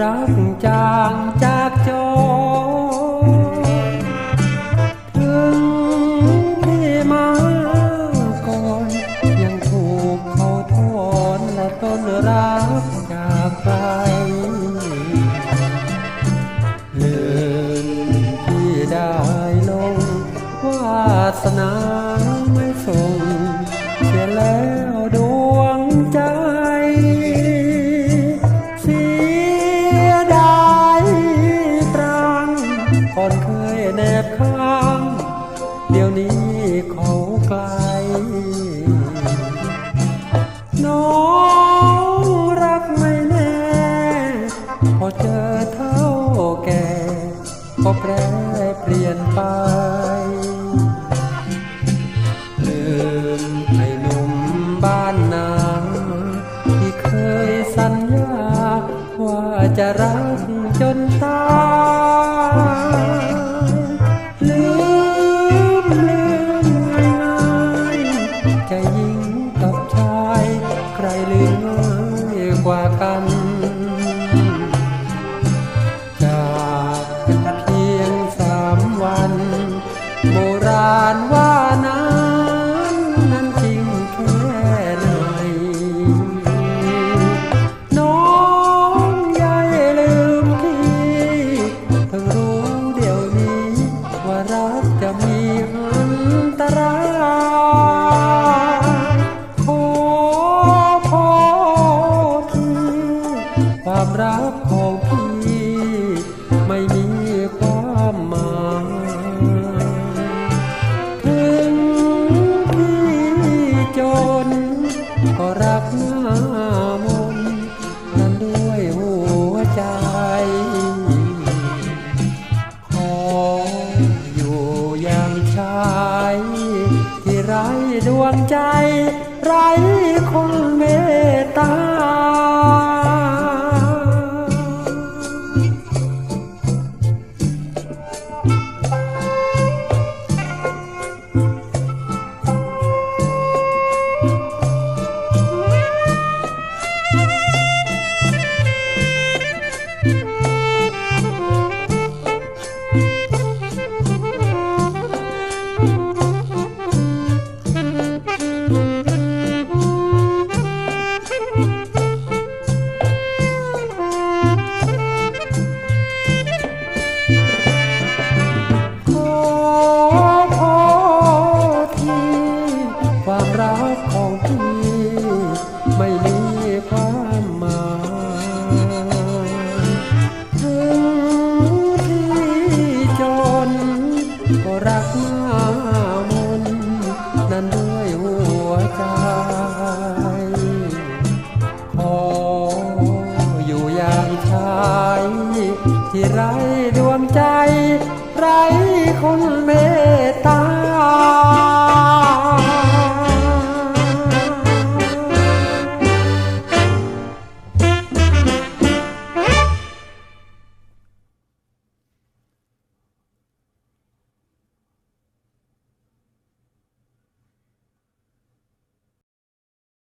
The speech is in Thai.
รักจางจากจอ ก็แปรเปลี่ยนไป ลืมให้หนุ่มบ้านนาที่เคยสัญญา ว่าจะรักจนตายลืมลืมง่ายๆใจหญิงกับชาย ใครลืมง่ายกว่ากัน การว่านั้นนั้นจริงแค่ไหน น้องยายลืมพี่เพิ่งรู้เดี๋ยวนี้ว่ารักจะมีใายที่ไร้ดวงใจ ไร้คนเมตตา กของพี่ไม่มีความหมายถึงที่จนก็รักหน้ามนนั้นด้วยหัวใจ ขออยู่อย่างชายที่ไร้ดวงใจ ไร้คนเมตตา